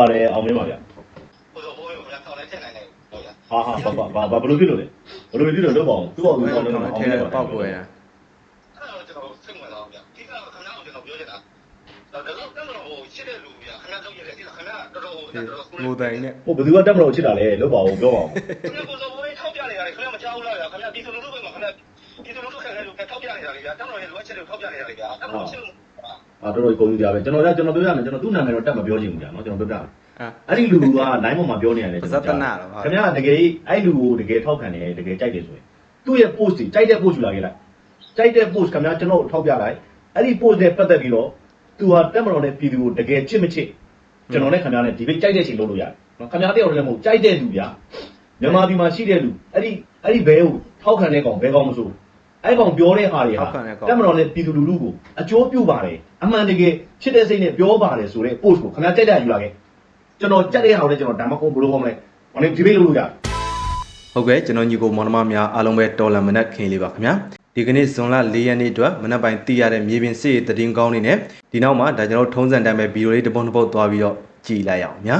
ပါတယ်အောင်မင်းပါဗျာဟိုလိုဘိုးရောထောင်လိုက်ချက်နိုင်တယ်ဟုတ်လားဟာဟာဘာဘာဘာဘယ်လိုဖြစ်လို့လဲဘယ်လိုဖြစ်လို့လို့ပါအောင်သူ့အောင်သူ့အောင်ထောတော့င်အောင်ထဲမင်းပေါပါက်ကွယ်တာအဲ့တော့ကျွန်တော်စိတ်ဝင်စားအောင်ဗျဒီကတော့ခင်ဗျားကိုကျွန်တော်ပြောချင်တာဒါတော့တက်မလို့ဟိုရှစ်တဲ့လူဗျခင်ဗျားလုပ်ရတယ်ဒီကခင်ဗျားတော်တော်တော်တော်ငိုတိုင်နဲ့ဟိုဘယ်သူကတက်မလို့ချစ်တာလဲလို့ပါအောင်ပြောပါအောင်ခင်ဗျားကိုလိုဘိုးထောက်ပြနေရတယ်ခင်ဗျားမကြောက်ဘူးလားဗျခင်ဗျားဒီလိုလိုပဲမှာခင်ဗျားဒီလိုလိုခက်ခဲလို့ထောက်ပြနေတာလေဗျတက်မလို့ရဲ့လိုအပ်ချက်တွေထောက်ပြနေတာလေဗျတက်မလို့ရှင်းလို့အာ တော်တော်ကုန်ကြပါပဲကျွန်တော်ကကျွန်တော်ပြောရမယ်ကျွန်တော်သူ့နာမည်တော့တက်မပြောချင်ဘူးကြာနော်ကျွန်တော်ပြောပြမယ်အာအဲ့ဒီလူက line ပေါ်မှာပြောနေရတယ်ပါဇက်တနာတော့ဟာခင်ဗျားတကယ်အဲ့လူကိုတကယ်ထောက်ခံတယ်တကယ်ကြိုက်တယ်ဆိုရင်သူ့ရဲ့ post တွေကြိုက်တဲ့ post ယူလာခဲ့လိုက်ကြိုက်တဲ့ post ခင်ဗျားကျွန်တော်ထောက်ပြလိုက်အဲ့ဒီ post နဲ့ပတ်သက်ပြီးတော့သူဟာတက်မတော်နဲ့ပြည်သူကိုတကယ်ချစ်မချစ်ကျွန်တော်နဲ့ခင်ဗျားနဲ့ဒီဘေးကြိုက်တဲ့ချိန်လုပ်လို့ရတယ်နော်ခင်ဗျားတယောက်တည်းမဟုတ်ကြိုက်တဲ့လူဗျာမြန်မာပြည်မှာရှိတဲ့လူအဲ့ဒီအဲ့ဒီဘဲကိုထောက်ခံတဲ့ကောင်ဘဲကောင်မဆို အဲ့ကောင်ပြောတဲ့ဟာတွေဟာတက်မတော်နဲ့ပြည်သူလူထုကိုအကျိုးပြုပါတယ်အမှန်တကယ်ချစ်တဲ့စိတ်နဲ့ပြောပါတယ်ဆိုတဲ့ post ကိုခင်ဗျားကြိုက်တဲ့ယူလာခဲ့ကျွန်တော်ကြက်တဲ့ဟာကိုလည်းကျွန်တော်ဒါမှမဟုတ်ဘယ်လိုဟောမလဲဟိုနေ့ဒီဘေးလုပ်လို့ရတယ်ဟုတ်ကဲ့ကျွန်တော်ညီကိုမောင်နှမများအားလုံးပဲတော်လန်မနက်ခင်းလေးပါခင်ဗျာဒီကနေ့ဇွန်လ၄ရက်နေ့အတွက်မနက်ပိုင်းသိရတဲ့မြေပြင်စစ်ရေးသတင်းကောင်းလေးနဲ့ဒီနောက်မှာဒါကျွန်တော်ထုံးစံတိုင်းပဲဗီဒီယိုလေးတစ်ပုံတစ်ပုတ်သွားပြီးတော့ကြည်လိုက်အောင်ညာ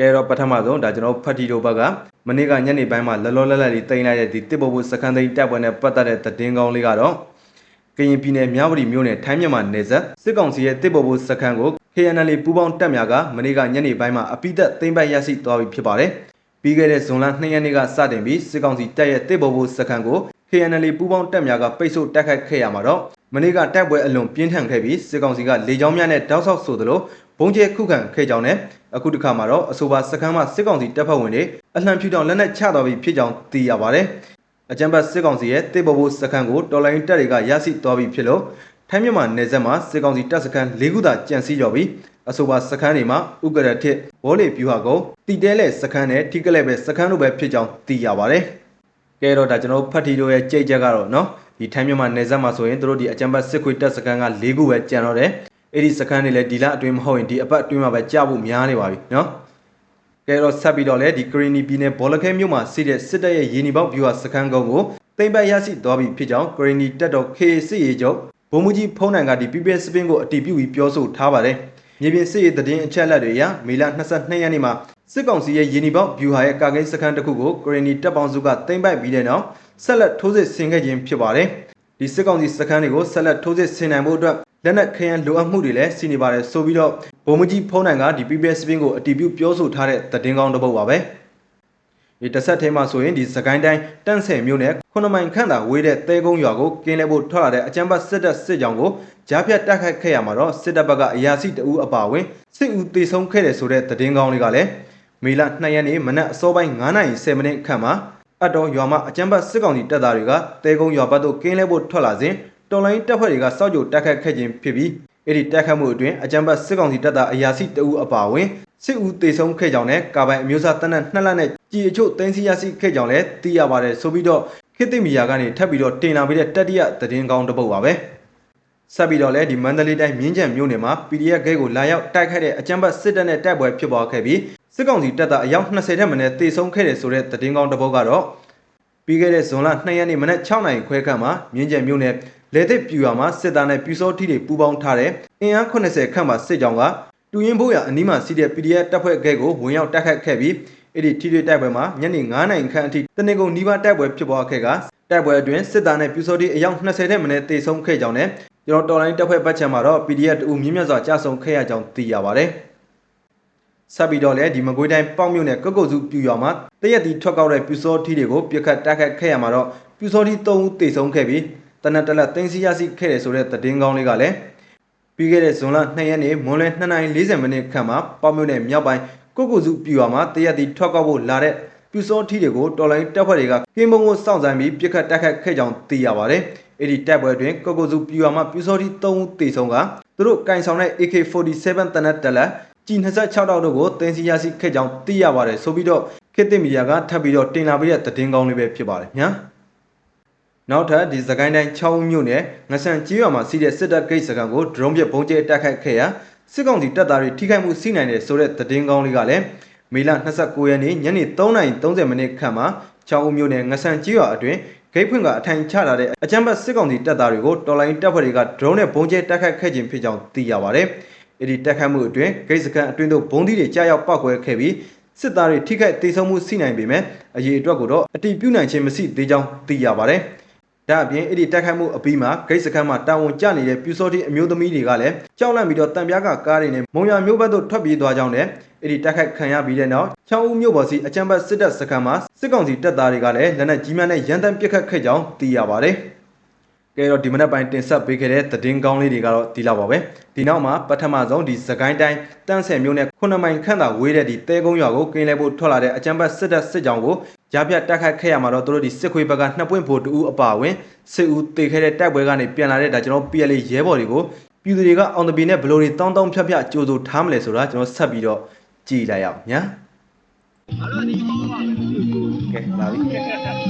ကဲတော့ပထမဆုံးဒါကျွန်တော်ဖတ်တီတို့ဘက်ကမနေ့ကညနေပိုင်းမှာလောလောလတ်လတ်လေးတင်လိုက်တဲ့ဒီတစ်ပုတ်ပုတ်စကန်သိန်းတပ်ပွဲနဲ့ပတ်သက်တဲ့သတင်းကောင်းလေးကတော့ကရင်ပြည်နယ်မြဝတီမြို့နယ်ထိုင်းမြန်မာနယ်စပ်စစ်ကောင်စီရဲ့တစ်ပေါ်ဘူးစခန်းကို KNL ပူးပေါင်းတပ်များကမနေ့ကညနေပိုင်းမှာအပိသက်သိမ်းပိုက်ရရှိသွားပြီဖြစ်ပါတယ်။ပြီးခဲ့တဲ့ဇွန်လ2ရက်နေ့ကစတင်ပြီးစစ်ကောင်စီတပ်ရဲ့တစ်ပေါ်ဘူးစခန်းကို KNL ပူးပေါင်းတပ်များကပိတ်ဆို့တိုက်ခိုက်ခဲ့ရမှာတော့မနေ့ကတိုက်ပွဲအလွန်ပြင်းထန်ခဲ့ပြီးစစ်ကောင်စီကလေကြောင်းများနဲ့တောက်ဆောက်ဆိုသလို ဘုံကျဲခုခံခဲ့ကြောင်းနဲ့အခုတစ်ခါမှာတော့အဆိုပါစခန်းမှာစစ်ကောင်စီတပ်ဖွဲ့ဝင်တွေအလှမ်းဖြူတောင်လက်နက်ချသွားပြီဖြစ်ကြောင်းသိရပါတယ်။အကြံပတ်စစ်ကောင်စီရဲ့တေဘဘိုးစခန်းကိုတော်လိုင်းတပ်တွေကရရှိသွားပြီဖြစ်လို့ထိုင်းမြန်မာနယ်စပ်မှာစစ်ကောင်စီတပ်စခန်း၄ခုသာကြန့်စည်ကြော်ပြီးအဆိုပါစခန်းတွေမှာဥက္ကရထစ်ဘောလီပြူဟာကုန်းတီတဲလဲစခန်းနဲ့ထိကလဲပဲစခန်းတို့ပဲဖြစ်ကြောင်းသိရပါတယ်။ကဲတော့ဒါကျွန်တော်တို့ဖတ်တီတို့ရဲ့ကြိတ်ချက်ကတော့နော်ဒီထိုင်းမြန်မာနယ်စပ်မှာဆိုရင်တို့ဒီအကြံပတ်စစ်ခွေတပ်စခန်းက၄ခုပဲကြံတော့တယ်။ အဲ့ဒီစခန်းတွေလည်းဒီလအတွင်းမဟုတ်ရင်ဒီအပတ်အတွင်းမှာပဲကြာဖို့များနေပါပြီနော်။ကဲတော့ဆက်ပြီးတော့လည်းဒီကရီနီပြည်နယ်ဘောလခဲမြို့မှာစီးတဲ့စစ်တပ်ရဲ့ရင်းနှီးပေါက်ဗျူဟာစခန်းကုန်းကိုသိမ်းပိုက်ရရှိသွားပြီဖြစ်ကြောင်းကရီနီတပ်တော် KAC ရေချုပ်ဘုံမူကြီးဖုံးနိုင်ကဒီ PPS စပင်းကိုအတီးပြုပြီးပြောဆိုထားပါတယ်။မြေပြင်စစ်ရေးသတင်းအချက်အလက်တွေအရမေလ22ရက်နေ့မှာစစ်ကောင်စီရဲ့ရင်းနှီးပေါက်ဗျူဟာရဲ့ကာကိန်းစခန်းတစ်ခုကိုကရီနီတပ်ပေါင်းစုကသိမ်းပိုက်ပြီးတဲ့နောက်ဆက်လက်ထိုးစစ်ဆင်ခဲ့ခြင်းဖြစ်ပါတယ်။ဒီစစ်ကောင်စီစခန်းတွေကိုဆက်လက်ထိုးစစ်ဆင်နိုင်ဖို့အတွက် လက်နက်ခရမ်းလိုအပ်မှုတွေလည်းစီနေပါတယ်ဆိုပြီးတော့ဘုံမကြီးဖုံးနိုင်ကဒီ PPS စပင်းကိုအတီးပြုပြောဆိုထားတဲ့သတင်းကောင်းတစ်ပုဒ်ပါပဲ။ဒီတစ်ဆက်ထဲမှာဆိုရင်ဒီစကိုင်းတိုင်းတန့်ဆယ်မြို့နယ်ခုနမိုင်ခန့်သာဝေးတဲ့တဲကုန်းရွာကိုကင်းလဲဖို့ထွက်လာတဲ့အကြမ်းဖက်စစ်တပ်စစ်ကြောင်းကိုကြားဖြတ်တိုက်ခိုက်ခဲ့ရမှာတော့စစ်တပ်ဘက်ကအရာရှိတအူးအပါဝင်စစ်ဦးတေဆုံးခဲ့တယ်ဆိုတဲ့သတင်းကောင်းလေးကလည်းမေလ2ရက်နေ့မနက်အစောပိုင်း9:10မိနစ်ခန့်မှာအတော်ရွာမှာအကြမ်းဖက်စစ်ကောင်စီတပ်သားတွေကတဲကုန်းရွာဘက်သို့ကင်းလဲဖို့ထွက်လာစဉ် တော်လိုင်းတပ်ဖွဲ့တွေကစောက်ကြိုတိုက်ခိုက်ခဲ့ခြင်းဖြစ်ပြီးအဲ့ဒီတိုက်ခိုက်မှုအတွင်းအကြမ်းဖက်စစ်ကောင်စီတပ်သားအရာရှိတအူးအပါဝင်စစ်ဦးတေဆုံးခဲ့ကြောင်းနဲ့ကာပိုင်အမျိုးသားတနက်နှစ်လက်နဲ့ကြည်အချို့တင်းစီရရှိခဲ့ကြောင်းလည်းသိရပါတယ်ဆိုပြီးတော့ခေတ်သစ်မီယာကနေထပ်ပြီးတော့တင်လာပြီးတဲ့တတိယသတင်းကောင်းတစ်ပုဒ်ပါပဲဆက်ပြီးတော့လည်းဒီမန္တလေးတိုင်းမြင်းကြံမြို့နယ်မှာ PDF ဂိတ်ကိုလာရောက်တိုက်ခိုက်တဲ့အကြမ်းဖက်စစ်တပ်နဲ့တိုက်ပွဲဖြစ်ပွားခဲ့ပြီးစစ်ကောင်စီတပ်သားအယောက်20ထက်မနည်းတေဆုံးခဲ့တယ်ဆိုတဲ့သတင်းကောင်းတစ်ပုဒ်ကတော့ပြီးခဲ့တဲ့ဇွန်လ2ရက်နေ့မနက်6နာရီခွဲခန့်မှာမြင်းကျယ်မြို့နယ် လေသစ်ပြူရွာမှာစစ်သားနဲ့ပြူစောထီတွေပူးပေါင်းထားတဲ့အင်အား80ခန့်မှစစ်ကြောင်းကတူရင်ဘိုးရအနီးမှာစီးတဲ့ PDF တပ်ဖွဲ့ကဲကိုဝင်ရောက်တိုက်ခတ်ခဲ့ပြီးအဲ့ဒီထီတွေတိုက်ပွဲမှာညနေ9နာရီခန့်အထိတနေကုန်နီးပါးတိုက်ပွဲဖြစ်ပွားခဲ့ကတိုက်ပွဲအတွင်းစစ်သားနဲ့ပြူစောထီအယောက်20ထက်မနည်းတေဆုံးခဲ့ကြောင်းနဲ့ကျွန်တော်တော်လိုင်းတပ်ဖွဲ့ဘက်ချမ်းမှာတော့ PDF တူမြင့်မြတ်စွာကြာဆုံးခဲ့ရကြောင်းသိရပါတယ်ဆက်ပြီးတော့လည်းဒီမကွေးတိုင်းပေါက်မြို့နယ်ကုတ်ကုတ်စုပြူရွာမှာတရက်တီထွက်ကောက်တဲ့ပြူစောထီတွေကိုပြစ်ခတ်တိုက်ခတ်ခဲ့ရမှာတော့ပြူစောထီ3ဦးတေဆုံးခဲ့ပြီး တနက်တလက်တင်းစီရရှိခဲ့တယ်ဆိုတဲ့သတင်းကောင်းလေးကလည်းပြီးခဲ့တဲ့ဇွန်လ2ရက်နေ့မွန်းလွဲ2:40မိနစ်ခန့်မှာပေါက်မြို့နယ်မြောက်ပိုင်းကုတ်ကုတ်စုပြူရွာမှာတရက်တီထွက်ကောက်ဖို့လာတဲ့ပြူစောထီတွေကိုတော်လိုင်းတပ်ဖွဲ့တွေကကင်းမုံကိုစောင့်ဆိုင်ပြီးပြစ်ခတ်တိုက်ခတ်ခဲ့ကြောင်းသိရပါတယ်။အဲ့ဒီတိုက်ပွဲအတွင်းကုတ်ကုတ်စုပြူရွာမှာပြူစောထီ3ဦးတေဆုံးကသူတို့ကင်ဆောင်တဲ့ AK47 တနက်တလက်ကြည်26တောက်တို့ကိုတင်စီရရှိခဲ့ကြောင်းသိရပါတယ်ဆိုပြီးတော့ခေတ်သစ်မီဒီယာကထပ်ပြီးတော့တင်လာပြီးတဲ့သတင်းကောင်းလေးပဲဖြစ်ပါတယ်ညာ နောက်ထပ်ဒီစကိုင်းတိုင်း6မြို့နယ်ငဆန်ကြီးရွာမှာစီးတဲ့စစ်တပ်ဂိတ်စကန်ကိုဒရုန်းပြဘုံကျဲတိုက်ခိုက်ခဲ့ရာစစ်ကောင်စီတပ်သားတွေထိခိုက်မှုစီးနိုင်တယ်ဆိုတဲ့သတင်းကောင်းလေးကလည်းမေလ29ရက်နေ့ညနေ3:30မိနစ်ခန့်မှာချောင်းဦးမြို့နယ်ငဆန်ကြီးရွာအတွင်းဂိတ်ဖွင့်ကအထိုင်ချလာတဲ့အကြမ်းဖက်စစ်ကောင်စီတပ်သားတွေကိုတော်လိုင်းတပ်ဖွဲ့တွေကဒရုန်းနဲ့ဘုံကျဲတိုက်ခတ်ခဲ့ခြင်းဖြစ်ကြောင်းသိရပါတယ်။အဲဒီတိုက်ခတ်မှုအတွင်းဂိတ်စခန်းအတွင်းသို့ဘုံသီးတွေကြားရောက်ပောက်ကွဲခဲ့ပြီးစစ်သားတွေထိခိုက်ဒေဆုံးမှုရှိနိုင်ပေမဲ့အရေးအတွက်ကိုတော့အတိပြုနိုင်ခြင်းမရှိသေးကြောင်းသိရပါတယ်။ ဒါအပြင်အဲ့ဒီတိုက်ခိုက်မှုအပြီးမှာဂိတ်စခန်းမှာတာဝန်ကျနေတဲ့ပြူစောတိအမျိုးသမီးတွေကလည်းကြောက်လန့်ပြီးတော့တံပြားကကားတွေနဲ့မုံရမျိုးဘက်သို့ထွက်ပြေးသွားကြောင်းနဲ့အဲ့ဒီတိုက်ခိုက်ခံရပြီးတဲ့နောက်ချောင်းဦးမြို့ပေါ်စီအကြံဘတ်စစ်တပ်စခန်းမှာစစ်ကောင်စီတပ်သားတွေကလည်းလက်နက်ကြီးများနဲ့ရန်တမ်းပစ်ခတ်ခဲ့ကြောင်းသိရပါတယ်။ ကဲတော့ဒီမနက်ပိုင်းတင်ဆက်ပေးခဲ့တဲ့သတင်းကောင်းလေးတွေကတော့ဒီလောက်ပါပဲဒီနောက်မှာပထမဆုံးဒီစကိုင်းတိုင်းတန်းဆယ်မြို့နယ်ခုနှစ်မိုင်ခန့်သာဝေးတဲ့ဒီတဲကုန်းရွာကိုကင်းလဲဖို့ထွက်လာတဲ့အကြံဘတ်စစ်တပ်စစ်ကြောင်းကိုကြားပြတ်တိုက်ခတ်ခဲ့ရမှာတော့သူတို့ဒီစစ်ခွေးဘက်ကနှစ်ပွင့်ဖို့တူအပါဝင်စစ်ဦးတေခဲ့တဲ့တိုက်ပွဲကနေပြန်လာတဲ့ဒါကျွန်တော် PLA ရဲဘော်တွေကိုပြည်သူတွေကအောင်တပီနဲ့ဘလို့တွေတောင်းတောင်းဖြတ်ဖြတ်ကြိုးစိုးထားမလဲဆိုတာကျွန်တော်ဆက်ပြီးတော့ကြည်လိုက်အောင်ညာကဲလာပြီ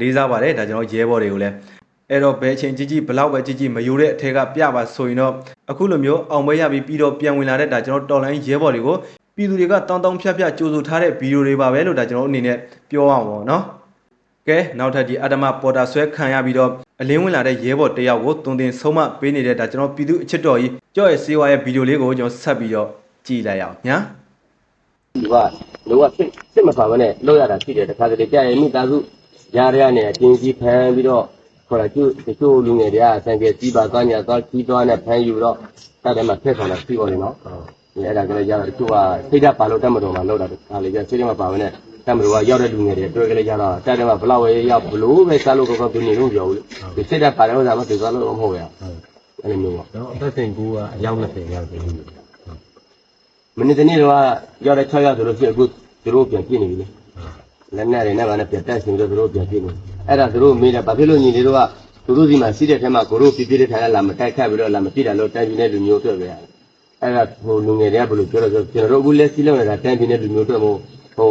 လေးစားပါတယ်ဒါကျွန်တော်ရဲဘော်တွေကိုလည်းအဲ့တော့ဘယ်အချိန်ကြီးကြီးဘလောက်ပဲကြီးကြီးမယိုတဲ့အထက်ကပြပါဆိုရင်တော့အခုလိုမျိုးအောင်ပွဲရပြီးပြီးတော့ပြန်ဝင်လာတဲ့ဒါကျွန်တော်တော်လိုင်းရဲဘော်တွေကို ပြည်သူတွေကတောင်းတောင်းဖြတ်ဖြတ်ကြိုးဆိုထားတဲ့ဗီဒီယိုတွေပါပဲလို့ဒါကျွန်တော်အနေနဲ့ပြောအောင်ပေါ့နော်ကဲနောက်ထပ်ဒီအတ္တမပေါ်တာဆွဲခံရပြီးတော့အလင်းဝင်လာတဲ့ရဲဘော်တယောက်ကိုတုံတင်ဆုံးမပေးနေတဲ့ဒါကျွန်တော်ပြည်သူအချစ်တော်ကြီးကြော့ရဲ့စေဝါရဲ့ဗီဒီယိုလေးကိုကျွန်တော်ဆက်ပြီးတော့ကြည့်လိုက်အောင်ညာဒီကလောကစစ်စစ်မပါဘဲနဲ့လောက်ရတာရှိတယ်တခါတလေကြာရင်မိသားစုရရရနဲ့အချင်းကြီးဖမ်းပြီးတော့ခေါ်လာကျို့တချို့လူငယ်တွေကဆန်ကယ်ကြီးပါသွားညာသွားကြီးသွားနဲ့ဖမ်းယူတော့အဲ့ဒါမှဖက်ဆောင်တာရှိပါလေနော်ဒီ အဲ့ဒါကလေးကြတော့တချို့ကစိတ်ဓာတ်ပါလို့တတ်မတော်မှလောက်တာဒါလေကျစိတ်ဓာတ်မပါဘဲနဲ့တတ်မတော်ကရောက်တဲ့လူငယ်တွေတွေ့ကလေးကြတော့တတ်တယ်မှာဘလောက်ပဲရောက်ဘလို့ပဲစားလို့ကောကောပြနေလို့ပြောဘူးလေစိတ်ဓာတ်ပါတဲ့ဥစ္စာမှသိသွားလို့မဟုတ်ရအဲ့လိုမျိုးပေါ့တော့အသက်ရှင်ကူကအယောက်20ရောက်တယ်မနေ့တနေ့တော့ရောက်တဲ့6ရောက်ဆိုလို့ရှိရင်အခုသူတို့ပြန်ပြည့်နေပြီလေလက်နဲ့တွေနဲ့ဗာနဲ့ပြန်တက်ရှင်ပြီးတော့သူတို့ပြန်ပြည့်နေအဲ့ဒါသူတို့မေးတယ်ဘာဖြစ်လို့ညီလေးတို့ကသူတို့စီမှာစီးတဲ့ထဲမှာကိုတို့ပြည့်ပြည့်တဲ့ထိုင်လာမတိုက်ခတ်ပြီးတော့လာမပြည့်တာလို့တိုင်ပြင်းတဲ့လူမျိုးတွေ့ပဲ အဲ့ဒါဟိုလူငယ်တွေကဘယ်လိုပြောလဲဆိုကျွန်တော်တို့အခုလက်စီးလောက်နေတာတိုင်ပြင်းတဲ့လူမျိုးတွေ့မို့ဟို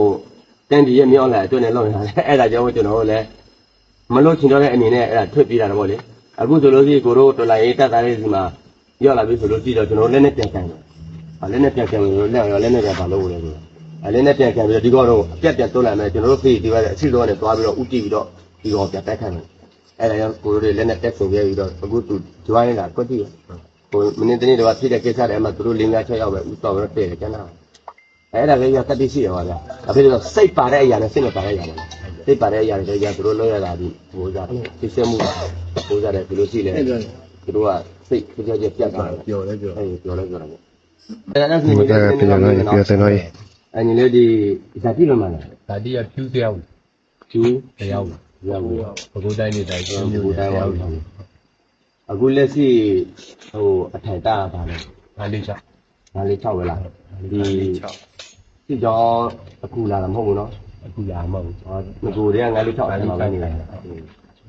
တန်ဒီရဲ့မြောင်းလာအတွက်နဲ့လောက်နေတာအဲ့ဒါကြောင့်ကျွန်တော်တို့လည်းမလို့ချင်တော့တဲ့အနေနဲ့အဲ့ဒါထွက်ပြေးတာတော့ဗောလေအခုဆိုလို့ရှိရင်ကိုတို့တော်လာရေးတက်သားလေးစီမှာရောက်လာပြီဆိုလို့ကြည့်တော့ကျွန်တော်လည်းနဲ့ပြန်ကန်တယ်အလည်းနဲ့ပြန်ပြန်လို့လက်ရောလည်းနဲ့ပြန်ပါလို့လေဆိုအလည်းနဲ့ပြန်ပြန်ပြီးတော့ဒီကတော့အပြက်ပြက်သွန်းလာမယ်ကျွန်တော်တို့ဖေးဒီကအစီတော့နဲ့သွားပြီးတော့ဥတည်ပြီးတော့ဒီတော့ပြန်တက်ခံတယ်အဲ့ဒါကြောင့်ကိုတို့တွေလက်နဲ့တက်ဆုံခဲ့ပြီးတော့အခုသူ join လာကွက်တည် ဟိုမင်းတနေ့တော့ဖြစ်တဲ့ကိစ္စတွေမှာသူတို့၄၅6ယောက်ပဲဥတော်ပဲတည့်တယ်ကျန်တာအဲ့ဒါလည်းရတတိရှိရပါဗျာအဖေတို့စိတ်ပါတဲ့အရာနဲ့စိတ်မပါတဲ့အရာနဲ့စိတ်ပါတဲ့အရာတွေကြသူတို့လောက်ရတာဒီဟိုကြသိစမှုဟိုကြတယ်ဒီလိုရှိလေသူတို့ကစိတ်ကြကြပြတ်သွားတယ်ပြောလဲပြောအဲ့ပြောလဲပြောတယ်အဲ့ဒါဒီမှာကပြန်လာရင်ပြန်စင်တော့ရေအဲ့ဒီလေဒီဇာတိလိုမှလားဒါတိကဖြူးတယောက်ကျူးတယောက်ရောက်ဘူးဘကိုးတိုင်းနေတိုင်းဖြူးဒီမျိုးတိုင်းတပါယောက်ဘူး အခုလက်ရှိဟိုအထိုင်တာပါလေအားလေးချငါလေး6ပဲလားဒီ6ဒီတော့အခုလာတာမဟုတ်ဘူးနော်အခုလာမဟုတ်ဟောငကိုတွေကငါလေး6အထိုင်မှာပဲနေတယ်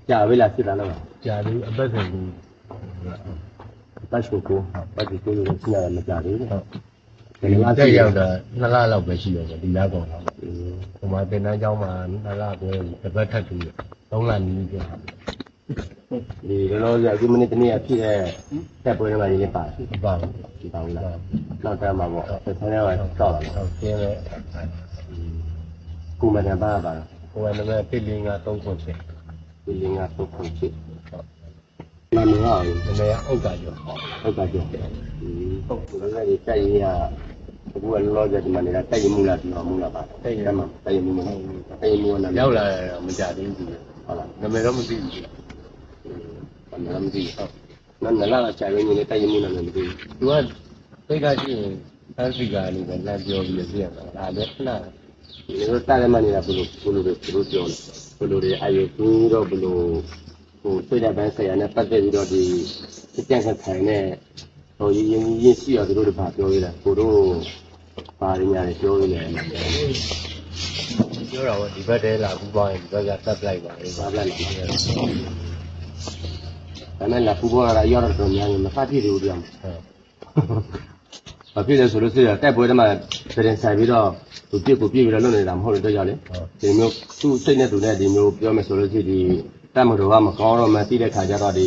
ကြာပြီလားစစ်တာလားကြာပြီအပတ်စဉ်ကူပတ်ရှိကိုပတ်ရှိကိုလို့စဉ်းစားရမကြဘူးဟုတ်ဒီမှာတက်ရောက်တာနှစ်လလောက်ပဲရှိတော့ဒီလားကောင်တော့ဟိုမှာတင်တန်းကျောင်းမှာနှစ်လပဲတစ်ပတ်ထပ်ပြီးသုံးလနီးပြန် ဒီလောလောဆယ်အခုမိနစ်တနည်းဖြစ်တဲ့တက်ပွဲတွေမှာရေးပါတယ်ပါဘူးဒီပါဘူးလားနောက်တန်းမှာပေါ့ဆက်ဆန်းရပါတော့လာဟုတ်ကဲ့လေကုမတန်ပါပါဟိုကလည်းတစ်လင်းက3ခွန်ချက်ဒီလင်းကပုတ်ခုချစ်နာမည်ဟာနည်းနည်းအောက်ကကျော်ဟုတ်ပါကြောဟုတ်ဟုတ်ကဲ့ဒီတက်ရင်ကအခုကလောလောဆယ်ဒီမှာနေတာတက်ရင်မူလားဒီမှာမူလားပါတက်ရင်မှာတက်ရင်မူလားတက်ရင်မူလားရောက်လာမကြသေးဘူးဟုတ်လားနာမည်တော့မသိဘူး ဘာမှမသိဟုတ်နော်နလာချာရင်းနဲ့တက်ရင်မူလားမသိဘူးသူကသိကရှိရင်သန်းစီကနေပဲလမ်းပြောပြီးပြရတာဒါလည်းခဏဒီလိုတက်ရမှနေတာဘလို့ဘလို့ဘလို့ပြောဘလို့တွေအယေကူတော့ဘလို့ဟိုစိတ်ဓာတ်ပိုင်းဆရာနဲ့ပတ်သက်ပြီးတော့ဒီစကြံခခိုင်နဲ့ဟိုရင်းရင်းရင်းရှိရသူတို့တွေဘာပြောရလဲကိုတို့ပါရင်းရတယ်ပြောရလဲပြောတာကဒီဘက်တည်းလာဘူးပေါင်းရင်ဒီဘက်ကတက်လိုက်ပါလေဘာလဲ ဒါနဲ့လာဖူဘောလာရောက်တော့များရင်မဖတ်ဖြစ်ဘူးတရားဘာဖြစ်လဲဆိုလို့ဆိုရတိုက်ပွဲတမှာပြင်ဆိုင်ပြီးတော့သူပြစ်ကိုပြစ်ပြီးတော့လွတ်နေတာမဟုတ်တော့ကြောက်လေဒီမျိုးသူ့စိတ်နဲ့သူနဲ့ဒီမျိုးပြောမယ်ဆိုလို့ရှိဒီတက်မတော်ကမကောင်းတော့မှသိတဲ့ခါကျတော့ဒီ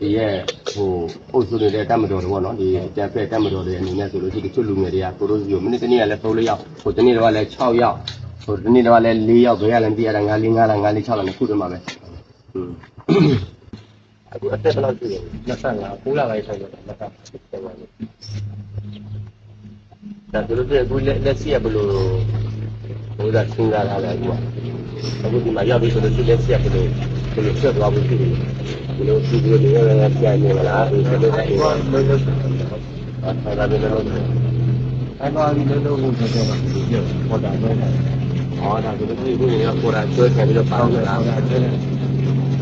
ဒီရဲ့ဟိုအုပ်စုနေတဲ့တက်မတော်တွေပေါ့နော်ဒီအကြက်ဖက်တက်မတော်တွေအနေနဲ့ဆိုလို့ရှိဒီချွတ်လူငယ်တွေကကိုတို့စီကိုမိနစ်တနည်းကလည်း3ယောက်ဟိုတနေ့တော့လည်း6ယောက်ဟိုတနေ့တော့လည်း4ယောက်ဘယ်ရလဲမသိရတာ9 5 5လား9 6လားခုတည်းမှာပဲอืม အခုအသက်ဘယ်လောက်ရှိလဲ25ပိုးလာလိုက်ဆိုင်တော့လက်ကတော့တယ်ပါလို့ဒါဆိုလို့ရှိရင်အခုလက်လက်ရှိကဘယ်လိုဘိုးသားစဉ်းစားထားလဲအခုကအခုဒီမှာရောက်ပြီဆိုလို့ရှိရင်လက်ရှိကဘယ်လိုဘယ်လိုဆက်သွားဖို့ရှိလဲဘယ်လိုဒီလိုနေရလဲပြန်နေမလားဒီလိုလေးအဲ့ဒါလည်းလုံးလုံးအဲ့ဒါလည်းလုံးလုံးအဲ့တော့ဒီလိုလိုကိုဆက်တော့ဒီပြောပေါ်တာတော့ဟောဒါဆိုလို့ရှိရင်အခုကပေါ်တာဆွဲခံပြီးတော့ပေါင်းလာတာ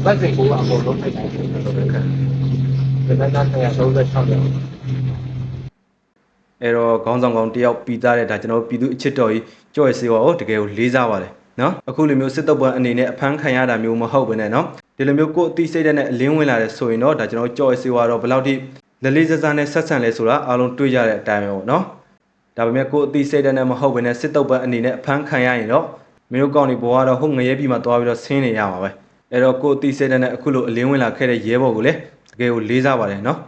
ဘတ်စိတ်ကိုအပေါ်လုံးထိုက်တယ်ဆိုတော့ခံဒီဘက်က136ရောက်အဲ့တော့ခေါင်းဆောင်ကောင်တယောက်ပြီးသားတဲ့ဒါကျွန်တော်တို့ပြည်သူအချစ်တော်ကြီးကြော်ရစေပါဦးတကယ်ကိုလေးစားပါတယ်နော်အခုလိုမျိုးစစ်တပ်ပွဲအနေနဲ့အဖမ်းခံရတာမျိုးမဟုတ်ဘဲနဲ့နော်ဒီလိုမျိုးကိုယ်အသိစိတ်ဓာတ်နဲ့အလင်းဝင်လာတဲ့ဆိုရင်တော့ဒါကျွန်တော်ကြော်ရစေပါတော့ဘယ်လောက်ထိလက်လေးစားစားနဲ့ဆက်ဆံလဲဆိုတာအားလုံးတွေးကြတဲ့အတိုင်းပဲပေါ့နော်ဒါပေမဲ့ကိုယ်အသိစိတ်ဓာတ်နဲ့မဟုတ်ဘဲနဲ့စစ်တပ်ပွဲအနေနဲ့အဖမ်းခံရရင်တော့မင်းတို့ကောင်းနေဘဝတော့ဟုတ်ငရဲပြီးမှသွားပြီးတော့ဆင်းနေရမှာပဲ အဲ့တော့ကိုတီစေတန်နဲ့အခုလိုအလင်းဝင်လာခဲ့တဲ့ရဲဘော်ကိုလည်းတကယ်ကိုလေးစားပါတယ်နော်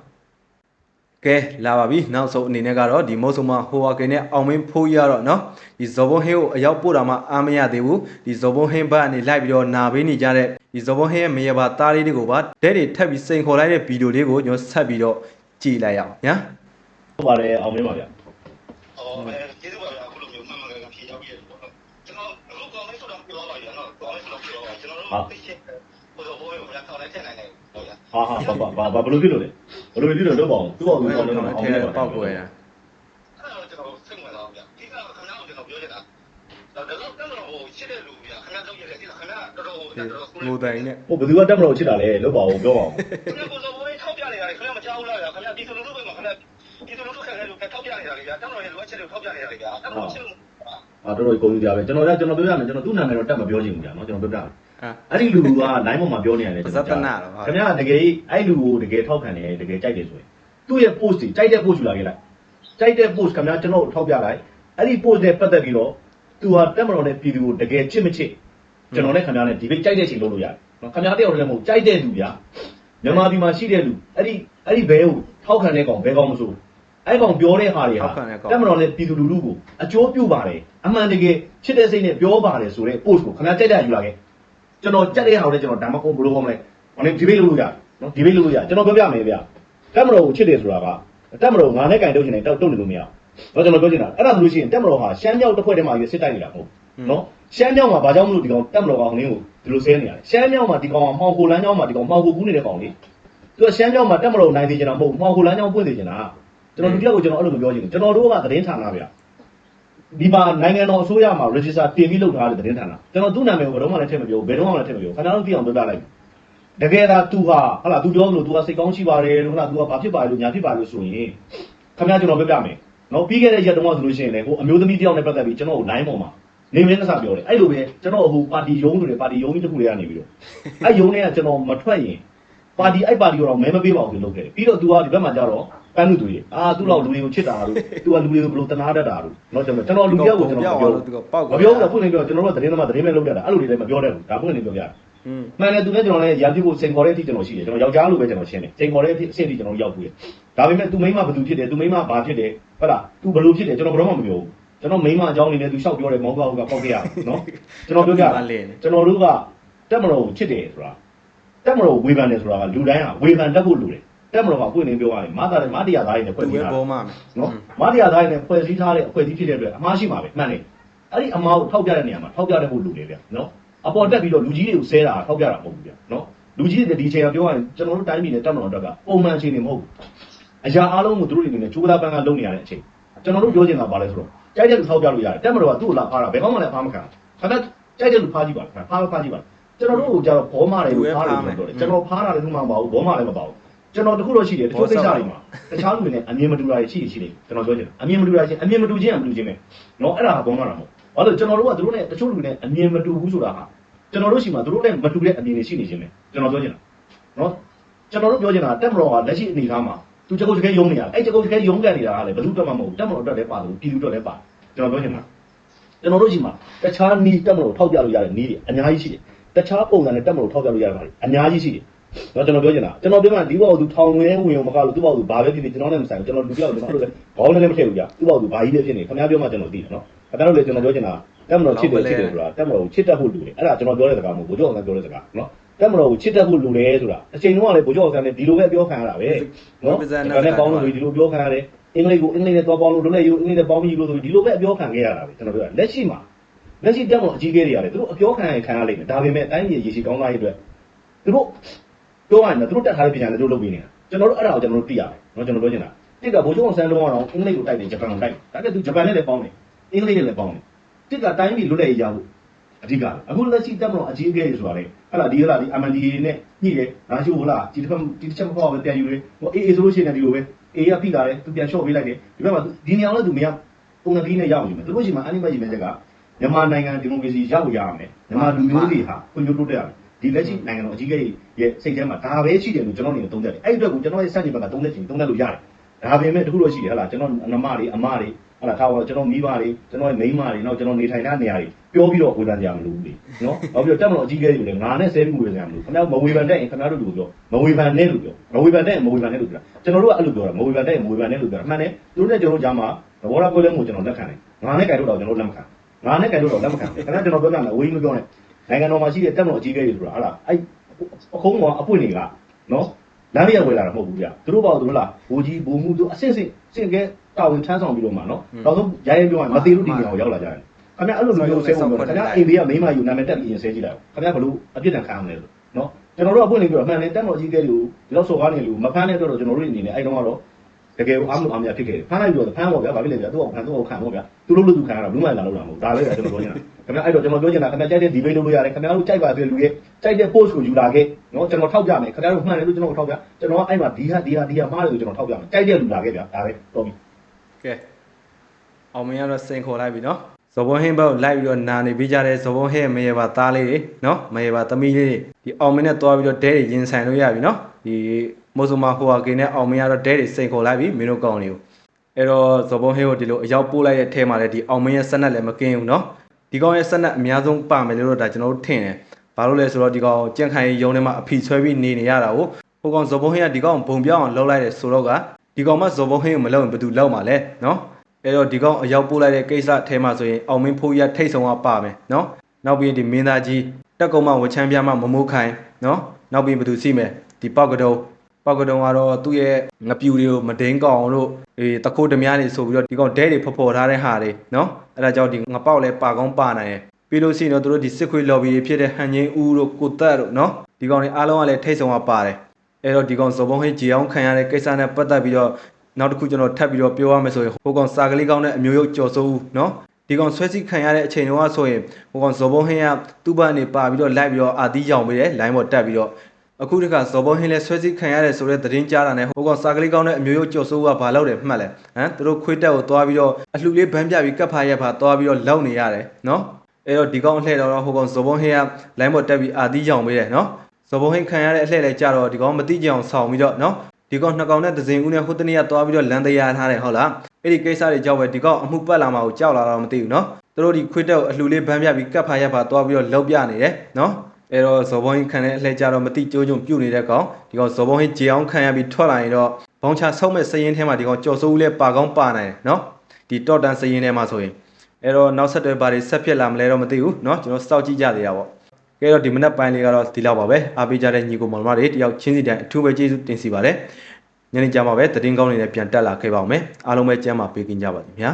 ကဲလာပါပြီနောက်ဆုံးအနေနဲ့ကတော့ဒီမုတ်ဆုံမဟိုဝါကင်နဲ့အောင်မင်းဖိုးရတော့နော်ဒီဇော်ဘွန်ဟင်းကိုအရောက်ပို့တာမှအားမရသေးဘူးဒီဇော်ဘွန်ဟင်းဘက်ကနေလိုက်ပြီးတော့နာပေးနေကြတဲ့ဒီဇော်ဘွန်ဟင်းရဲ့မရပါသားလေးတွေကိုပါဒဲတွေထပ်ပြီးစိန်ခေါ်လိုက်တဲ့ဗီဒီယိုလေးကိုကျွန်တော်ဆက်ပြီးတော့ကြည့်လိုက်အောင်ညာဟုတ်ပါတယ်အောင်မင်းပါဗျအော်ကျေးဇူးပါဗျအခုလိုမျိုးမှန်မှန်ကန်ကန်ဖြေရောက်ပြီပေါ့နော်ကျွန်တော်အခုကောင်းလေးဆိုတော့ပြောပါရနော်ကောင်းလေးဆိုတော့ပြောပါကျွန်တော်တို့ ဟုတ်ဗျာဟာဟာဘာဘာဘာဘယ်လိုဖြစ်လို့လဲဘယ်လိုဖြစ်လို့တော့ပေါ့သူ့အောင်သူ့အောင်လည်းအောင်မင်းပါပေါက်ကွယ်တာအဲ့တော့ကျွန်တော်စိတ်ဝင်စားဗျာ။ဒီကခင်ဗျားကိုကျွန်တော်ပြောချင်တာဒါတော့တက်တော့ဟိုရှစ်တဲ့လူဗျာခင်ဗျားတော့ရတယ်ဒီခင်ဗျားတော်တော်တော်တော်ကိုငိုတိုင်နဲ့ဟိုဘယ်သူကတက်မလို့ချစ်တာလဲလို့ပါဦးပြောပါဦးခင်ဗျားကိုတော့ဘိုးထောက်ပြနေတာလေခင်ဗျားမကြောက်ဘူးလားဗျာခင်ဗျားဒီလိုလိုပဲမှာခင်ဗျားဒီလိုလိုခံရလို့ထောက်ပြနေတာလေဗျာတက်တော့ရဲ့လိုအပ်ချက်တွေထောက်ပြနေတာလေဗျာတက်တော့ချစ်လို့အာတော်တော်ကုန်ကြပါပဲကျွန်တော်ကကျွန်တော်ပြောရမယ်ကျွန်တော်သူ့နာမည်တော့တက်မပြောချင်ဘူးကြာနော်ကျွန်တော်ပြောပြမယ် အာအဲ့ဒီလူက line ပေါ်မှာပြောနေရတယ်ပါဇက်တနာတော့ဟာခင်ဗျားတကယ်အဲ့လူကိုတကယ်ထောက်ခံတယ်တကယ်ကြိုက်တယ်ဆိုရင်သူ့ရဲ့ post တွေကြိုက်တဲ့ post ယူလာခဲ့လိုက်ကြိုက်တဲ့ post ခင်ဗျားကျွန်တော်ထောက်ပြလိုက်အဲ့ဒီ post နဲ့ပတ်သက်ပြီးတော့သူဟာတက်မတော်နဲ့ပြည်သူကိုတကယ်ချစ်မချစ်ကျွန်တော်နဲ့ခင်ဗျားနဲ့ဒီဘေးကြိုက်တဲ့ချိန်လုပ်လို့ရတယ်နော်ခင်ဗျားတယောက်တည်းလည်းမဟုတ်ကြိုက်တဲ့လူဗျာမြန်မာပြည်မှာရှိတဲ့လူအဲ့ဒီအဲ့ဒီဘဲကိုထောက်ခံတဲ့ကောင်ဘဲကောင်မဆိုအဲ့ကောင်ပြောတဲ့ဟာတွေဟာတက်မတော်နဲ့ပြည်သူလူထုကိုအကျိုးပြုပါတယ်အမှန်တကယ်ချစ်တဲ့စိတ်နဲ့ပြောပါတယ်ဆိုတဲ့ post ကိုခင်ဗျားကြိုက်တဲ့ယူလာခဲ့ ကျွန်တော်ကြက်တဲ့ဟာကိုလည်းကျွန်တော်ဒါမှမဟုတ်ဘယ်လိုခေါ်မလဲဟိုနေဒီဘေးလုပ်လို့ရတယ်နော်ဒီဘေးလုပ်လို့ရကျွန်တော်ပြောပြမယ်ဗျာတတက်မတော်ကိုချစ်တယ်ဆိုတာကတက်မတော်ငါနဲ့ကင်တုတ်ချင်တယ်တုတ်တုတ်နေလို့မရဘူးတော့ကျွန်တော်ပြောချင်တာအဲ့ဒါဆိုလို့ရှိရင်တက်မတော်ဟာရှမ်းမြောက်တစ်ဖွဲ့တည်းမှာရေးစစ်တိုက်နေတာမဟုတ်ဘူးနော်ရှမ်းမြောက်မှာဘာကြောင့်မလို့ဒီကောင်တက်မတော်ကောင်လေးကိုဒီလိုဆဲနေရလဲရှမ်းမြောက်မှာဒီကောင်ကမှောင်ခိုလမ်းကြောင်းမှာဒီကောင်မှောင်ခိုကူးနေတဲ့ကောင်လေးသူကရှမ်းမြောက်မှာတက်မတော်နိုင်သေးချင်တာမဟုတ်ဘူးမှောင်ခိုလမ်းကြောင်းပွင့်သေးချင်တာကျွန်တော်ဒီပြောက်ကိုကျွန်တော်အဲ့လိုပြောချင်တယ်ကျွန်တော်တို့ကသတင်းဌာနဗျာ ဒီမှာနိုင်ငံတော်အစိုးရမှာ register တင်ပြီးလုပ်ထားတဲ့သတင်းဌာနကျွန်တော်သူ့နာမည်ကိုဘယ်တော့မှလည်းထည့်မပြောဘူးဘယ်တော့မှလည်းထည့်မပြောဘူးခင်ဗျားတို့သိအောင်ပြောပြလိုက်တကယ်သာ तू ဟာဟလာ तू ပြောလို့ तू ကစိတ်ကောင်းရှိပါတယ်လို့ဟလာ तू ကဘာဖြစ်ပါလဲလို့ညာဖြစ်ပါလို့ဆိုရင်ခင်ဗျားကျွန်တော်ပြောပြမယ်နော်ပြီးခဲ့တဲ့ရက်တုန်းကဆိုလို့ရှိရင်လေဟိုအမျိုးသမီးတယောက်နဲ့ပတ်သက်ပြီးကျွန်တော်ကို line ပေါ်မှာနေမင်းကစားပြောတယ်အဲ့လိုပဲကျွန်တော်ဟိုပါတီယုံဆိုတယ်ပါတီယုံကြီးတစ်ခုလေးကနေပြီးတော့အဲ့ယုံလေးကကျွန်တော်မထွက်ရင်ပါတီအဲ့ပါတီကတော့မဲမပေးပါဘူးလို့လုပ်ခဲ့တယ်ပြီးတော့ तू ကဒီဘက်မှာကျတော့ ပန်းလူသူကြီးအာ तू တော့လူတွေကိုချစ်တာလို့ तू ကလူတွေကိုဘယ်လိုတနာတတ်တာလို့နော်ကျွန်တော်ကျွန်တော်လူတယောက်ကိုကျွန်တော်ပြော သူကပေါက် မပြောဘူးလားဖွင့်နေပြောကျွန်တော်တို့ကသတင်းသမားသတင်းပဲလုပ်ကြတာအဲ့လိုတွေလည်းမပြောတတ်ဘူးဒါဖွင့်နေပြောပြတာ อืม မှန်တယ်သူနဲ့ကျွန်တော်လည်းရန်ပြဖို့စိန်ခေါ်တဲ့အထိကျွန်တော်ရှိတယ်ကျွန်တော်ယောက်ျားလိုပဲကျွန်တော်ရှင်းတယ်စိန်ခေါ်တဲ့အထိအဆင့်အထိကျွန်တော်ရောက်ဘူးဒါပေမဲ့သူမိန်းမဘယ်သူဖြစ်တယ်သူမိန်းမဘာဖြစ်တယ်ဟုတ်လားသူဘယ်လိုဖြစ်တယ်ကျွန်တော်ဘယ်တော့မှမပြောဘူးကျွန်တော်မိန်းမအကြောင်းအနေနဲ့သူလျှောက်ပြောတယ်မောင်ကောက်ကပေါက်ခဲ့ရနော်ကျွန်တော်ပြောပြကျွန်တော်တို့ကတက်မတော်ကိုချစ်တယ်ဆိုတာတက်မတော်ကိုဝေဖန်တယ်ဆိုတာကလူတိုင်းကဝေဖန်တတ်ဖို့လိုတယ် တက်မတော်ကပွင့်နေပြောရရင်မသားတယ်မတရားသားတွေနဲ့ဖွဲ့သူပြီးပဲတာပေါ်မှာမယ်နော်မတရားသားတွေနဲ့ဖွဲ့စည်းထားတဲ့အဖွဲ့အစည်းဖြစ်တဲ့အတွက်အမှားရှိမှာပဲမှန်တယ်အဲ့ဒီအမှားကိုထောက်ပြတဲ့နေရာမှာထောက်ပြတဲ့ဖို့လိုတယ်ဗျနော်အပေါ်တက်ပြီးတော့လူကြီးတွေကိုဆဲတာထောက်ပြတာမဟုတ်ဘူးဗျနော်လူကြီးတွေဒီအချိန်ကပြောရရင်ကျွန်တော်တို့တိုင်းပြည်နဲ့တက်မတော်တက်ကပုံမှန်အချိန်တွေမဟုတ်ဘူးအရာအားလုံးကိုသူတို့တွေအနေနဲ့ချိုးသားပန်းကလုံနေရတဲ့အချိန်ကျွန်တော်တို့ပြောချင်တာပါလဲဆိုတော့ကြိုက်တဲ့လူထောက်ပြလို့ရတယ်တက်မတော်ကသူ့ကိုလာဖားတာဘယ်ကောင်းမှလည်းဖားမခံဘူးခင်ဗျကြိုက်တဲ့လူဖားကြည့်ပါလားဖားဖားကြည့်ပါကျွန်တော်တို့ကိုကြတော့ဘောမတွေလို့ဖားတယ်လို့ပြောတယ်ကျွန်တော်ဖားတာလည်းသူမှမပါဘူးဘောမလည်းမပါဘူး ကျွန်တော်တခုတော့ရှိတယ်တချို့ကိစ္စတွေမှာတခြားလူတွေနဲ့အမြင်မတူတာတွေရှိရှိတယ်ကျွန်တော်ပြောချင်တာအမြင်မတူတာရှိအမြင်မတူခြင်းအမတူခြင်းပဲနော်အဲ့ဒါကဘောမတာမဟုတ်ဘာလို့ကျွန်တော်တို့ကတို့နဲ့တချို့လူတွေနဲ့အမြင်မတူဘူးဆိုတာဟာကျွန်တော်တို့ရှိမှတို့နဲ့မတူတဲ့အမြင်တွေရှိနေခြင်းပဲကျွန်တော်ပြောချင်တာနော်ကျွန်တော်တို့ပြောချင်တာတက်မတော်ကလက်ရှိအနေအထားမှာသူချက်ကုတ်ချက်ယုံနေရအဲ့ချက်ကုတ်ချက်ယုံကန်နေတာကလည်းဘယ်သူတက်မှမဟုတ်တက်မတော်တက်လည်းပါတယ်ပြည်သူတက်လည်းပါကျွန်တော်ပြောချင်တာကျွန်တော်တို့ရှိမှတခြားနီးတက်မတော်ထောက်ပြလို့ရတဲ့နီးတွေအများကြီးရှိတယ်တခြားပုံစံနဲ့တက်မတော်ထောက်ပြလို့ရတဲ့ပါလေအများကြီးရှိတယ် တော့ကျွန်တော်ပြောချင်တာကျွန်တော်ပြောမှဒီဘောကသူထောင်ဝင်ဝင်မကလို့သူ့ဘောကသူဘာပဲဖြစ်ဖြစ်ကျွန်တော်နဲ့မဆိုင်ဘူးကျွန်တော်လူပြောက်ကျွန်တော်တို့လည်းခေါင်းလည်းမထည့်ဘူးကြာသူ့ဘောကသူဘာကြီးပဲဖြစ်နေခင်ဗျားပြောမှကျွန်တော်သိတယ်နော်ခင်ဗျားတို့လည်းကျွန်တော်ပြောချင်တာတက်မတော်ချစ်တယ်ချစ်တယ်ဆိုတာတက်မတော်ကိုချစ်တတ်ဖို့လူတယ်အဲ့ဒါကျွန်တော်ပြောတဲ့စကားမဟုတ်ဘူးဘိုးကျော်အောင်ပြောတဲ့စကားနော်တက်မတော်ကိုချစ်တတ်ဖို့လူတယ်ဆိုတာအချိန်လုံးကလည်းဘိုးကျော်အောင်လည်းဒီလိုပဲပြောခံရတာပဲနော်ဒါနဲ့ပေါင်းလို့ဒီလိုပြောခံရတယ်အင်္ဂလိပ်ကိုအင်္ဂလိပ်နဲ့သွားပေါင်းလို့လုံးလည်းယူအင်္ဂလိပ်နဲ့ပေါင်းပြီးလို့ဆိုဒီလိုပဲအပြောခံခဲ့ရတာပဲကျွန်တော်ပြောတာလက်ရှိမှာလက်ရှိတက်မတော်အကြီးကဲတွေရတယ်သူတို့အပြောခံရခံရလိမ့်မယ်ဒါပေမဲ့တိုင်းပြည်ရေရှိကောင်းသားရေးအတွက်သူတို့ ပြောရရင်သူတို့တက်ထားတဲ့ပြန်လည်းသူတို့လုပ်ပြီးနေတာကျွန်တော်တို့အဲ့ဒါကိုကျွန်တော်တို့သိရတယ်နော်ကျွန်တော်ပြောချင်တာတစ်ကဘိုးကျော်အောင်ဆန်းလုံးအောင်အင်္ဂလိပ်ကိုတိုက်တယ်ဂျပန်ကိုတိုက်တယ်ဒါကသူဂျပန်နဲ့လည်းပေါင်းတယ်အင်္ဂလိပ်နဲ့လည်းပေါင်းတယ်တစ်ကတိုင်းပြည်လွတ်လပ်ရေးရဖို့အဓိကအခုလက်ရှိတက်မတော်အကြီးအကဲတွေဆိုတာလေဟဲ့လားဒီဟဲ့လားဒီ MNDA နဲ့ညှိတယ်ငါရှိဟုတ်လားဒီတစ်ခါဒီတစ်ချက်မပေါ့ပဲပြန်ယူတယ်ဟိုအေးအေးဆိုလို့ရှိရင်ဒီလိုပဲအေးရဖိလာတယ်သူပြန်လျှော့ပေးလိုက်တယ်ဒီဘက်မှာဒီနေရာလည်းသူမရပုံစံကြီးနဲ့ရောက်နေမယ်သူတို့ရှိမှအနိမတ်ကြီးပဲချက်ကမြန်မာနိုင်ငံဒီမိုကရေစီရောက်ရအောင်မယ်မြန်မာလူမျိုးတွေဟာခွင့်ပြုတိုးတက်ရမယ် ဒီလက်ရှိနိုင်ငံတော်အကြီးအကဲရဲ့စိတ်ထဲမှာဒါပဲရှိတယ်လို့ကျွန်တော်အနေနဲ့သုံးသပ်တယ်အဲ့ဒီအတွက်ကိုကျွန်တော်ရဲ့စန့်ကျင်ဘက်ကသုံးသပ်ချင်သုံးသပ်လို့ရတယ်ဒါပေမဲ့တခုတော့ရှိတယ်ဟဲ့လားကျွန်တော်အမတွေအမတွေဟဲ့လားထားပါကျွန်တော်မိဘတွေကျွန်တော်ရဲ့မိန်းမတွေနောက်ကျွန်တော်နေထိုင်တဲ့နေရာတွေပြောပြီးတော့ဝေဖန်ကြမလို့လေနော်နောက်ပြီးတော့တက်မလို့အကြီးအကဲတွေလည်းငါနဲ့ဆဲပြီးဝေဖန်ကြမလို့ခင်ဗျားမဝေဖန်တဲ့ရင်ခင်ဗျားတို့လူပြောမဝေဖန်နဲ့လို့ပြောမဝေဖန်တဲ့မဝေဖန်နဲ့လို့ပြောကျွန်တော်တို့ကအဲ့လိုပြောတာမဝေဖန်တဲ့မဝေဖန်နဲ့လို့ပြောတာအမှန်တယ်သူတို့နဲ့ကျွန်တော်ကြားမှာသဘောထားကိုလည်းမို့ကျွန်တော်လက်ခံတယ်ငါနဲ့ကြိုက်တော့ကျွန်တော်လက်မခံငါနဲ့ကြိုက်တော့လက်မခံခင်ဗျားကျွန်တော်ပြောပြမယ်အဝေးမပြောနဲ့ နိုင်ငံတော်မှာရှိတဲ့တက်မလို့အကြီးအကဲတွေဆိုတာဟာလားအဲ့အခုံးကအပွင့်တွေကနော်လမ်းရဝယ်လာတာမဟုတ်ဘူးဗျသူတို့ဘာလို့လားဘူကြီးဘူမှုတို့အဆင့်ဆင့်စင့်ကဲတာဝန်ထမ်းဆောင်ပြီးတော့မှနော်နောက်ဆုံးရိုင်းရင်ပြောရင်မသေးလို့ဒီနေရာကိုရောက်လာကြတယ်ခင်ဗျာအဲ့လိုမျိုးဆဲဖို့ပြောခင်ဗျာအိမ်ဘေးကမိန်းမယူနာမည်တက်ပြီးရင်ဆဲကြည့်လိုက်ခင်ဗျာဘလို့အပြစ်ဒဏ်ခံရမလဲလို့နော်ကျွန်တော်တို့အပွင့်နေပြီးတော့မှန်တယ်တက်တော်ကြီးကဲတွေကိုဒီလောက်စော်ကားနေလို့မဖမ်းတဲ့အတွက်တော့ကျွန်တော်တို့အနေနဲ့အဲ့တုန်းကတော့တကယ်အားမလို့အားမရဖြစ်ခဲ့တယ်ဖမ်းလိုက်ပြီးတော့ဖမ်းပေါ့ဗျာဘာဖြစ်လဲဗျာသူ့အောင်ခံသူ့အောင်ခံပေါ့ဗျာသူတို့လို့သူခံရတာဘူးမှလာလို့လာမဟုတ်ဒါလည်းကျွန်တော်ပြောနေတာ ခင်ဗျာအဲ့တော့ကျွန်တော်ပြောချင်တာခင်ဗျာကြိုက်တဲ့ debate လုပ်လို့ရတယ်ခင်ဗျာတို့ကြိုက်ပါသေးလူရဲ့ကြိုက်တဲ့ post ကိုယူလာခဲ့နော်ကျွန်တော်ထောက်ပြမယ်ခင်ဗျာတို့မှန်တယ်လို့ကျွန်တော်ထောက်ပြကျွန်တော်အဲ့မှာဒီဟာဒီဟာဒီဟာမှားတယ်လို့ကျွန်တော်ထောက်ပြမယ်ကြိုက်တဲ့လူလာခဲ့ဗျာဒါပဲတော်ပြီကဲအောင်မင်းကတော့စိန်ခေါ်လိုက်ပြီနော်ဇော်ဘုံဟင်းဘက်ကိုလိုက်ပြီးတော့နာနေပြီးကြတဲ့ဇော်ဘုံဟင်းရဲ့မရေပါသားလေးတွေနော်မရေပါသမီးလေးတွေဒီအောင်မင်းနဲ့တွားပြီးတော့ဒဲတွေရင်ဆိုင်လို့ရပြီနော်ဒီမိုးစုံမဟိုဟာကင်းနဲ့အောင်မင်းကတော့ဒဲတွေစိန်ခေါ်လိုက်ပြီမင်းတို့ကောင်းလေးကိုအဲ့တော့ဇော်ဘုံဟင်းကိုဒီလိုအရောက်ပို့လိုက်တဲ့ထဲမှာလည်းဒီအောင်မင်းရဲ့ဆက်နက်လည်းမကင်းဘူးနော် ဒီကောင်ရဲ့ဆက်နက်အများဆုံးပါမယ်လို့တော့ဒါကျွန်တော်တို့ထင်တယ်ဘာလို့လဲဆိုတော့ဒီကောင်ကြန့်ခိုင်ရုံထဲမှာအဖီဆွဲပြီးနေနေရတာကိုဟိုကောင်ဇော်ဘုံဟင်းကဒီကောင်ဘုံပြောင်းအောင်လှုပ်လိုက်တယ်ဆိုတော့ကဒီကောင်မှဇော်ဘုံဟင်းကိုမလှုပ်ရင်ဘယ်သူလှုပ်မှာလဲနော်အဲ့တော့ဒီကောင်အရောက်ပို့လိုက်တဲ့ကိစ္စအထဲမှာဆိုရင်အောင်မင်းဖိုးရထိတ်ဆုံးကပါမယ်နော်နောက်ပြီးရင်ဒီမင်းသားကြီးတက်ကုံမဝချမ်းပြမမမိုးခိုင်နော်နောက်ပြီးဘယ်သူစီမယ်ဒီပေါက်ကတော့ ပောက်ကတုံကတော့သူ့ရဲ့ငပြူတွေကိုမဒိန်းကောင်တို့အေးတခိုးဓမြတွေဆိုပြီးတော့ဒီကောင်ဒဲတွေဖော်ဖော်ထားတဲ့ဟာတွေနော်အဲ့ဒါကြောင့်ဒီငပေါက်လဲပါကောင်းပါနိုင်တယ်ပြီးလို့ရှိရင်တော့သူတို့ဒီစစ်ခွေး lobby တွေဖြစ်တဲ့ဟန်ချင်းဦးတို့ကိုတက်တို့နော်ဒီကောင်တွေအားလုံးကလည်းထိတ်ဆုံးကပါတယ်အဲ့တော့ဒီကောင်ဇော်ဘုံဟင်းဂျီအောင်ခံရတဲ့ကိစ္စနဲ့ပတ်သက်ပြီးတော့နောက်တစ်ခုကျွန်တော်ထပ်ပြီးတော့ပြောရမယ်ဆိုရင်ဟိုကောင်စာကလေးကောင်းတဲ့အမျိုးရုပ်ကြော်စိုးဦးနော်ဒီကောင်ဆွဲစီခံရတဲ့အချိန်တုန်းကဆိုရင်ဟိုကောင်ဇော်ဘုံဟင်းကသူ့ဘက်နေပါပြီးတော့လိုက်ပြီးတော့အာတီးကြောင်ပေးတယ်လိုင်းပေါ်တက်ပြီးတော့ အခုတခါဇော်ဘုံဟင်းလဲဆွဲစီခံရတယ်ဆိုတဲ့သတင်းကြားတာနဲ့ဟိုကောင်စာကလေးကောင်းတဲ့အမျိုးမျိုးကြော်စိုးကဘာလုပ်တယ်မှတ်လဲဟမ်သူတို့ခွေးတက်ကိုသွားပြီးတော့အလှလေးဗန်းပြပြီးကပ်ဖာရက်ဖာသွားပြီးတော့လောက်နေရတယ်နော်အဲ့တော့ဒီကောင်အလှဲ့တော့ဟိုကောင်ဇော်ဘုံဟင်းကလိုင်းပေါ်တက်ပြီးအာတီးကြောင်ပေးတယ်နော်ဇော်ဘုံဟင်းခံရတဲ့အလှဲ့လဲကြတော့ဒီကောင်မတိကြအောင်ဆောင်ပြီးတော့နော်ဒီကောင်နှစ်ကောင်နဲ့ဒဇင်ဦးနဲ့ဟိုတနေ့ကသွားပြီးတော့လမ်းတရားထားတယ်ဟုတ်လားအဲ့ဒီကိစ္စတွေကြောက်ပဲဒီကောင်အမှုပတ်လာမှာကိုကြောက်လာတော့မသိဘူးနော်သူတို့ဒီခွေးတက်ကိုအလှလေးဗန်းပြပြီးကပ်ဖာရက်ဖာသွားပြီးတော့လောက်ပြနေတယ်နော် အဲ့တော့ဇော်ဘုံဟင်းခံတဲ့အလှည့်ကြတော့မတိကျိုးကျုံပြုတ်နေတဲ့ကောင်ဒီကောင်ဇော်ဘုံဟင်းကြေအောင်ခံရပြီးထွက်လာရင်တော့ဘောင်းချဆုံးမဲ့စရင်ထဲမှာဒီကောင်ကြော်စိုးဦးလဲပါကောင်းပါနိုင်တယ်နော်ဒီတော့တန်စရင်ထဲမှာဆိုရင်အဲ့တော့နောက်ဆက်တွဲဘာတွေဆက်ဖြစ်လာမလဲတော့မသိဘူးနော်ကျွန်တော်စောင့်ကြည့်ကြသေးတာပေါ့ကဲတော့ဒီမနက်ပိုင်းလေးကတော့ဒီလောက်ပါပဲအားပေးကြတဲ့ညီကိုမောင်မတွေတယောက်ချင်းစီတိုင်းအထူးပဲကျေးဇူးတင်စီပါတယ်ညနေကြမှာပဲသတင်းကောင်းတွေနဲ့ပြန်တက်လာခဲ့ပါအောင်မယ်အားလုံးပဲကျမ်းမာပေးကြပါစေခင်ဗျာ